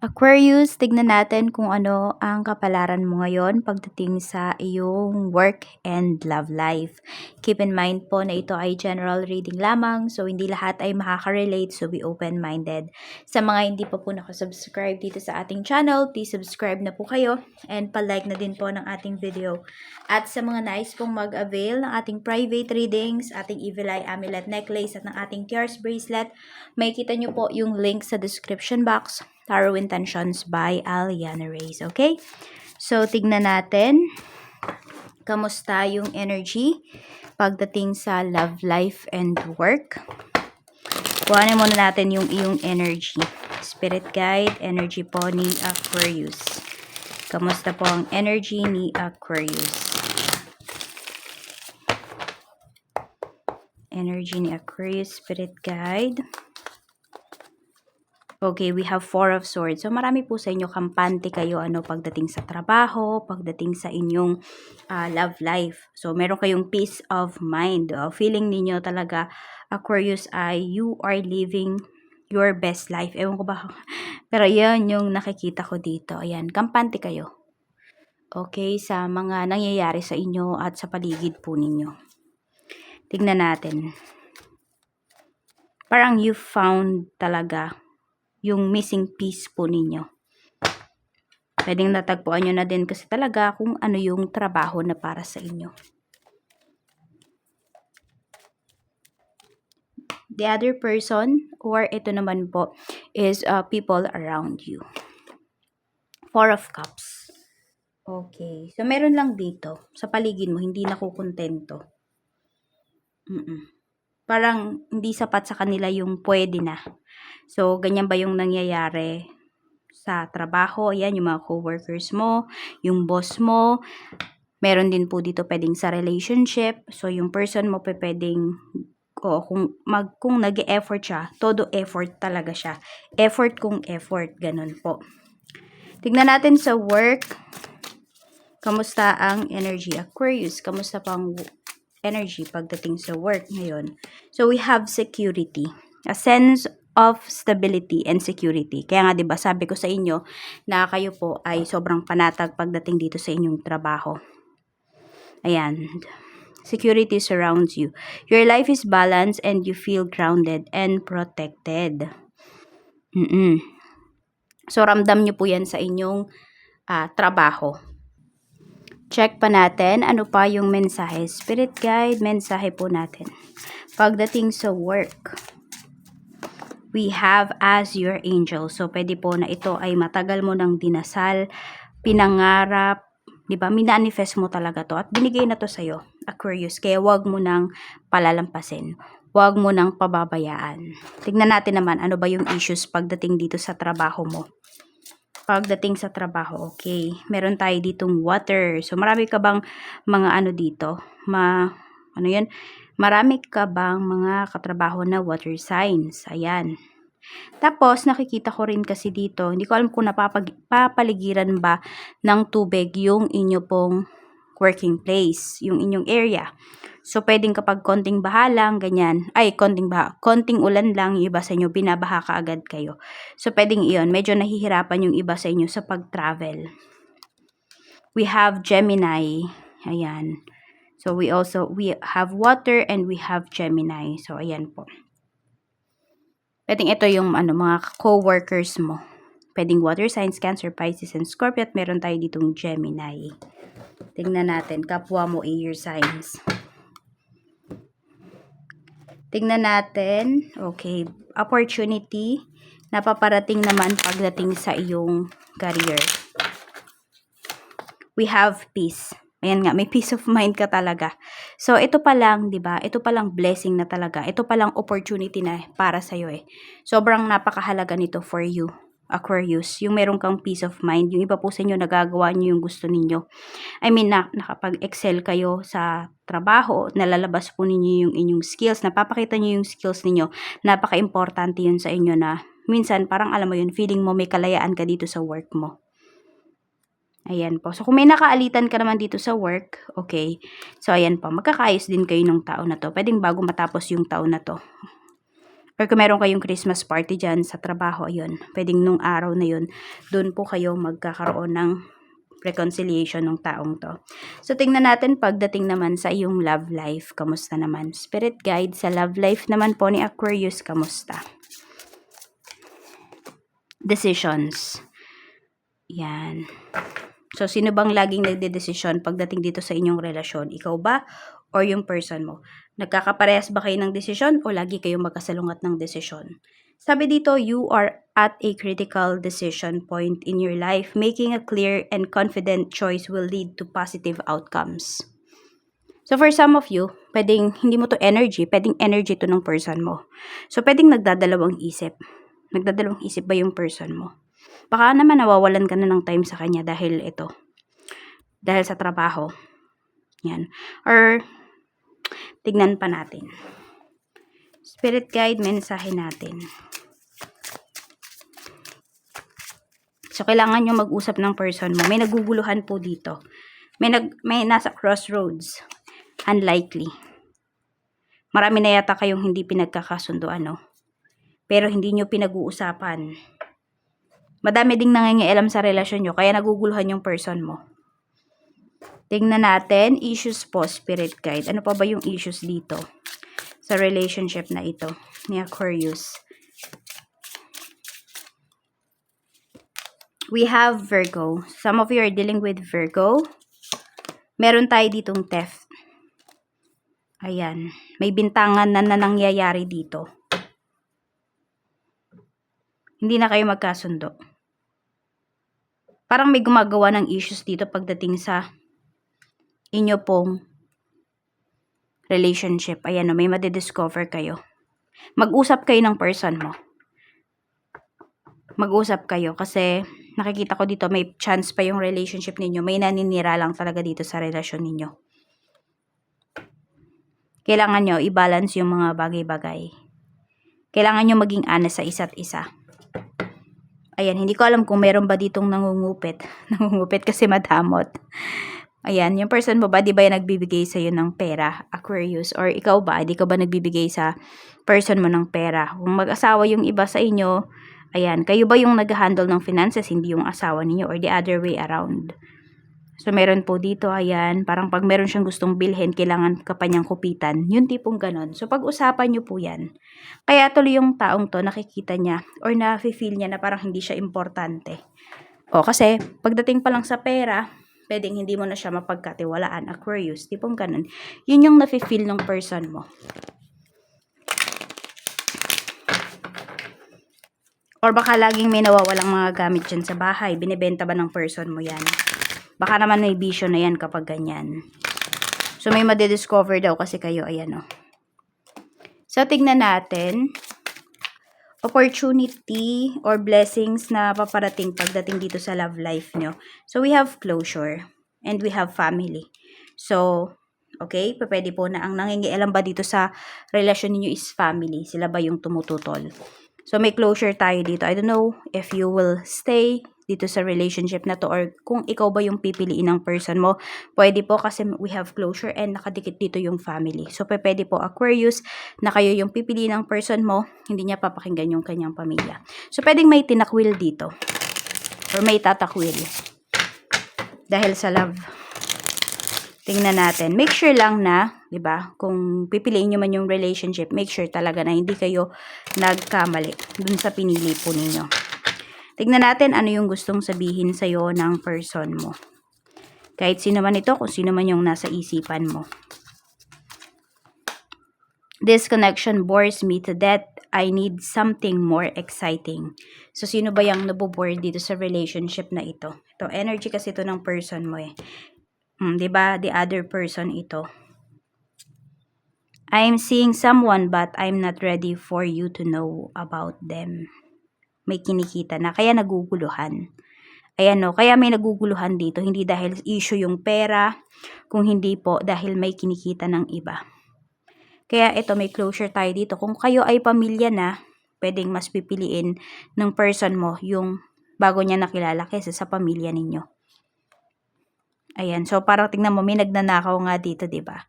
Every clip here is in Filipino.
Aquarius, tignan natin kung ano ang kapalaran mo ngayon pagdating sa iyong work and love life. Keep in mind po na ito ay general reading lamang, so hindi lahat ay makaka-relate, so be open-minded. Sa mga hindi pa po nakasubscribe dito sa ating channel, please subscribe na po kayo and palike na din po ng ating video. At sa mga nais pong mag-avail ng ating private readings, ating Evil Eye Amulet Necklace at ng ating Tears Bracelet, may kita nyo po yung link sa description box Tarot Intentions by Aliana Reyes. Okay? So, tignan natin. Kamusta yung energy pagdating sa love life and work? Kuhanin muna natin yung iyong energy. Spirit guide, energy po ni Aquarius. Kamusta po ang energy ni Aquarius? Energy ni Aquarius, spirit guide. Okay, we have Four of Swords. So, marami po sa inyo kampante kayo ano pagdating sa trabaho, pagdating sa inyong uh, love life. So, meron kayong peace of mind. Uh, feeling ninyo talaga, Aquarius, ay you are living your best life. Ewan ko ba? Pero yan yung nakikita ko dito. Ayan, kampante kayo. Okay, sa mga nangyayari sa inyo at sa paligid po ninyo. Tignan natin. Parang you found talaga yung missing piece po ninyo. Pwedeng natagpuan nyo na din kasi talaga kung ano yung trabaho na para sa inyo. The other person or ito naman po is uh, people around you. Four of Cups. Okay. So, meron lang dito. Sa paligid mo, hindi nakukontento. Mm -mm. Parang hindi sapat sa kanila yung pwede na. So, ganyan ba yung nangyayari sa trabaho? Ayan, yung mga coworkers mo, yung boss mo. Meron din po dito pwedeng sa relationship. So, yung person mo pwedeng o kung mag kung nag-effort siya, todo effort talaga siya. Effort kung effort, ganun po. Tignan natin sa work. Kamusta ang energy Aquarius? Kamusta pang energy pagdating sa work ngayon? So we have security. A sense of stability and security. Kaya nga 'di ba sabi ko sa inyo na kayo po ay sobrang panatag pagdating dito sa inyong trabaho. Ayan. Security surrounds you. Your life is balanced and you feel grounded and protected. Mm-mm. So ramdam niyo po 'yan sa inyong uh, trabaho. Check pa natin ano pa yung mensahe. Spirit guide, mensahe po natin. Pagdating sa work we have as your angel. So, pwede po na ito ay matagal mo nang dinasal, pinangarap, di ba? Minanifest mo talaga to at binigay na to sa'yo, Aquarius. Kaya wag mo nang palalampasin. Wag mo nang pababayaan. Tignan natin naman ano ba yung issues pagdating dito sa trabaho mo. Pagdating sa trabaho, okay. Meron tayo ditong water. So, marami ka bang mga ano dito? Ma, ano yan? Marami ka bang mga katrabaho na water signs? Ayan. Tapos, nakikita ko rin kasi dito, hindi ko alam kung napapaligiran ba ng tubig yung inyo pong working place, yung inyong area. So, pwedeng kapag konting baha lang, ganyan, ay, konting baha, konting ulan lang, yung iba sa inyo, binabaha ka agad kayo. So, pwedeng iyon, medyo nahihirapan yung iba sa inyo sa pag-travel. We have Gemini, ayan. So, we also, we have water and we have Gemini. So, ayan po. Pwedeng ito yung ano, mga co-workers mo. Pwedeng water signs, Cancer, Pisces, and Scorpio. At meron tayo ditong Gemini. Tingnan natin, kapwa mo air signs. Tingnan natin, okay, opportunity napaparating naman pagdating sa iyong career. We have peace. Ayan nga, may peace of mind ka talaga. So, ito pa lang, di ba? Ito pa lang blessing na talaga. Ito pa lang opportunity na para sa'yo eh. Sobrang napakahalaga nito for you, Aquarius. Yung meron kang peace of mind. Yung iba po sa inyo, nagagawa nyo yung gusto ninyo. I mean, na, nakapag-excel kayo sa trabaho, nalalabas po ninyo yung inyong skills, napapakita nyo yung skills ninyo. Napaka-importante yun sa inyo na minsan, parang alam mo yun, feeling mo may kalayaan ka dito sa work mo. Ayan po. So, kung may nakaalitan ka naman dito sa work, okay. So, ayan po. Magkakayos din kayo ng tao na to. Pwedeng bago matapos yung taon na to. Or kung meron kayong Christmas party dyan sa trabaho, ayun, pwedeng nung araw na yun, doon po kayo magkakaroon ng reconciliation ng taong to. So, tingnan natin pagdating naman sa iyong love life, kamusta naman? Spirit guide sa love life naman po ni Aquarius, kamusta? Decisions. Yan. So, sino bang laging nagde-desisyon pagdating dito sa inyong relasyon? Ikaw ba or yung person mo? Nagkakaparehas ba kayo ng desisyon o lagi kayong magkasalungat ng desisyon? Sabi dito, you are at a critical decision point in your life. Making a clear and confident choice will lead to positive outcomes. So for some of you, pwedeng hindi mo to energy, pwedeng energy to ng person mo. So pwedeng nagdadalawang isip. Nagdadalawang isip ba yung person mo? Baka naman nawawalan ka na ng time sa kanya dahil ito. Dahil sa trabaho. Yan. Or tignan pa natin. Spirit guide, mensahe natin. So, kailangan nyo mag-usap ng person mo. May naguguluhan po dito. May, nag, may nasa crossroads. Unlikely. Marami na yata kayong hindi pinagkakasundo, ano? Pero hindi nyo pinag-uusapan. Madami ding nangingialam sa relasyon nyo, kaya naguguluhan yung person mo. Tingnan natin, issues po, spirit guide. Ano pa ba yung issues dito? Sa relationship na ito, ni Aquarius. We have Virgo. Some of you are dealing with Virgo. Meron tayo ditong theft. Ayan. May bintangan na, na nangyayari dito. Hindi na kayo magkasundo. Parang may gumagawa ng issues dito pagdating sa inyo pong relationship. Ayan o, may madidiscover kayo. Mag-usap kayo ng person mo. Mag-usap kayo kasi nakikita ko dito may chance pa yung relationship ninyo. May naninira lang talaga dito sa relasyon ninyo. Kailangan nyo i-balance yung mga bagay-bagay. Kailangan nyo maging honest sa isa't isa. Ayan, hindi ko alam kung meron ba ditong nangungupit. nangungupit kasi madamot. Ayan, yung person mo ba, di ba yung nagbibigay sa'yo ng pera, Aquarius? Or ikaw ba, di ka ba nagbibigay sa person mo ng pera? Kung mag-asawa yung iba sa inyo, ayan, kayo ba yung nag-handle ng finances, hindi yung asawa ninyo, or the other way around? So, meron po dito, ayan, parang pag meron siyang gustong bilhin, kailangan ka pa niyang kupitan. Yung tipong ganon. So, pag-usapan niyo po yan. Kaya tuloy yung taong to, nakikita niya, or na-feel niya na parang hindi siya importante. O, kasi, pagdating pa lang sa pera, pwedeng hindi mo na siya mapagkatiwalaan, Aquarius, tipong ganun. Yun yung nafe-feel ng person mo. Or baka laging may nawawalang mga gamit dyan sa bahay. Binibenta ba ng person mo yan? Baka naman may bisyo na yan kapag ganyan. So, may madidiscover daw kasi kayo. Ayan. Oh. So, tignan natin. Opportunity or blessings na paparating pagdating dito sa love life nyo. So, we have closure. And we have family. So, okay, pwede po na ang nangingialam ba dito sa relasyon ninyo is family. Sila ba yung tumututol? So, may closure tayo dito. I don't know if you will stay dito sa relationship na to or kung ikaw ba yung pipiliin ng person mo. Pwede po kasi we have closure and nakadikit dito yung family. So, pwede po Aquarius na kayo yung pipiliin ng person mo, hindi niya papakinggan yung kanyang pamilya. So, pwedeng may tinakwil dito or may tatakwil dahil sa love. Tingnan natin. Make sure lang na, 'di ba? Kung pipiliin niyo man yung relationship, make sure talaga na hindi kayo nagkamali dun sa pinili po ninyo. Tingnan natin ano yung gustong sabihin sa iyo ng person mo. Kahit sino man ito, kung sino man yung nasa isipan mo. This connection bores me to death. I need something more exciting. So, sino ba yung nabobore dito sa relationship na ito? Ito, energy kasi ito ng person mo eh. Hmm, ba diba? The other person ito. I'm seeing someone but I'm not ready for you to know about them. May kinikita na, kaya naguguluhan. Ayan no, kaya may naguguluhan dito. Hindi dahil issue yung pera, kung hindi po dahil may kinikita ng iba. Kaya ito, may closure tayo dito. Kung kayo ay pamilya na, pwedeng mas pipiliin ng person mo yung bago niya nakilala kaysa sa pamilya ninyo. Ayan. So, parang tingnan mo, may nagnanakaw nga dito, di ba?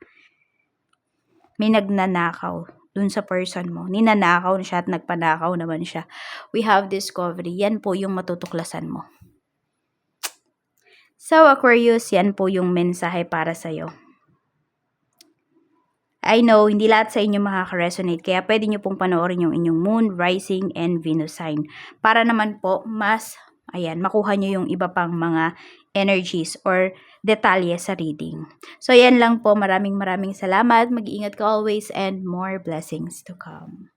May nagnanakaw. Dun sa person mo. Ninanakaw na siya at nagpanakaw naman siya. We have discovery. Yan po yung matutuklasan mo. So, Aquarius, yan po yung mensahe para sa'yo. I know, hindi lahat sa inyo makaka-resonate. Kaya pwede nyo pong panoorin yung inyong moon, rising, and Venus sign. Para naman po, mas, ayan, makuha nyo yung iba pang mga energies or detalye sa reading. So, yan lang po. Maraming maraming salamat. Mag-iingat ka always and more blessings to come.